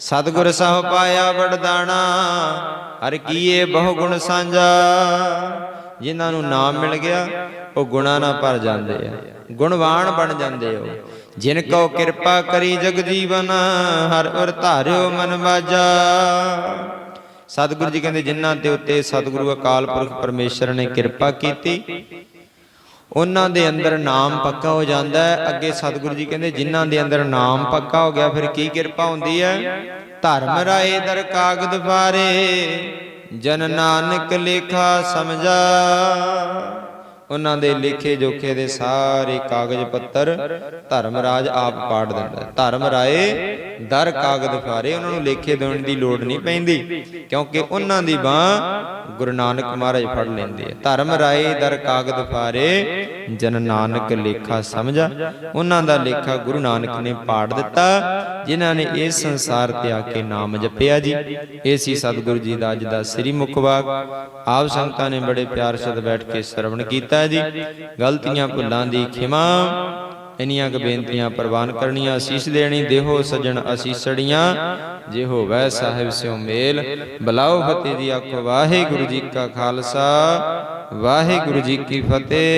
ਸਤਿਗੁਰ ਸਾਹਿਬ ਪਾਇਆ ਵਰਦਾਣਾ ਹਰ ਕੀਏ ਬਹੁ ਗੁਣ ਸਾਂਝਾ। ਜਿਨ੍ਹਾਂ ਨੂੰ ਨਾਮ ਮਿਲ ਗਿਆ, ਉਹ ਗੁਣਾ ਨਾਲ ਭਰ ਜਾਂਦੇ ਆ। ਗੁਣਵਾਨ ਬਣ ਜਾਂਦੇ ਹੋ ਜਿਨ ਕੋ ਕਿਰਪਾ ਕਰੀ ਜਗ ਜੀਵਨ, ਹਰ ਉਰ ਧਾਰਿਓ ਮਨ ਵਾਜਾ। ਸਤਿਗੁਰੂ ਜੀ ਕਹਿੰਦੇ, ਜਿਨ੍ਹਾਂ ਦੇ ਉੱਤੇ ਸਤਿਗੁਰੂ ਅਕਾਲ ਪੁਰਖ ਪਰਮੇਸ਼ਰ ਨੇ ਕਿਰਪਾ ਕੀਤੀ, ਉਹਨਾਂ ਦੇ ਅੰਦਰ ਨਾਮ ਪੱਕਾ ਹੋ ਜਾਂਦਾ ਹੈ। ਅੱਗੇ ਸਤਿਗੁਰੂ ਜੀ ਕਹਿੰਦੇ, ਜਿਨ੍ਹਾਂ ਦੇ ਅੰਦਰ ਨਾਮ ਪੱਕਾ ਹੋ ਗਿਆ, ਫਿਰ ਕੀ ਕਿਰਪਾ ਹੁੰਦੀ ਹੈ? ਧਰਮ ਰਾਏ ਦਰ ਕਾਗਦ ਫਾਰੇ ਜਨ ਨਾਨਕ ਲੇਖਾ ਸਮਝਾ। ਉਹਨਾਂ ਦੇ ਲਿਖੇ ਜੋਖੇ ਦੇ ਸਾਰੇ ਕਾਗਜ਼ ਪੱਤਰ ਧਰਮ ਰਾਜ ਆਪ ਪਾੜ ਦਿੰਦਾ ਧਰਮ ਰਾਏ ਦਰ ਕਾਗਦ ਫਾਰੇ ਉਹਨਾਂ ਨੂੰ ਲੇਖੇ ਦੇਣ ਦੀ ਲੋੜ ਨਹੀਂ ਪੈਂਦੀ, ਕਿਉਂਕਿ ਉਹਨਾਂ ਦੀ ਬਾਹ ਗੁਰੂ ਨਾਨਕ ਮਹਾਰਾਜ ਫੜ ਲੈਂਦੇ ਆ। ਧਰਮ ਰਾਏ ਦਰ ਕਾਗਦ ਫਾਰੇ ਜਨ ਨਾਨਕ ਲੇਖਾ ਸਮਝਾ। ਉਹਨਾਂ ਦਾ ਲੇਖਾ ਗੁਰੂ ਨਾਨਕ ਨੇ ਪਾੜ ਦਿੱਤਾ, ਜਿਨ੍ਹਾਂ ਨੇ ਇਸ ਸੰਸਾਰ ਤੇ ਆ ਕੇ ਨਾਮ ਜਪਿਆ ਜੀ। ਇਹ ਸੀ ਸਤਿਗੁਰੂ ਜੀ ਦਾ ਅੱਜ ਦਾ ਸ੍ਰੀ ਮੁਖਵਾਕ ਆਪ ਸੰਗਤਾਂ ਨੇ ਬੜੇ ਪਿਆਰ ਸਦ ਬੈਠ ਕੇ ਸਰਵਣ ਕੀਤਾ ਜੀ। ਗਲਤੀਆਂ, ਭੁੱਲਾਂ ਦੀ ਖਿਮਾ, ਇਨੀਆਂ ਕੁ ਬੇਨਤੀਆਂ ਪ੍ਰਵਾਨ ਕਰਨੀਆਂ, ਅਸੀਸ ਦੇਣੀ, ਦੇਹੋ ਸਜਣ ਅਸੀਸੜੀਆਂ ਜੇ ਹੋਵੈ ਸਾਹਿਬ ਸਿਉ ਮੇਲ। ਬਲਾਓ ਫਤਿਹ ਦੀ ਆਖੋ ਵਾਹਿਗੁਰੂ ਜੀ ਕਾ ਖਾਲਸਾ, ਵਾਹਿਗੁਰੂ ਜੀ ਕੀ ਫਤਿਹ।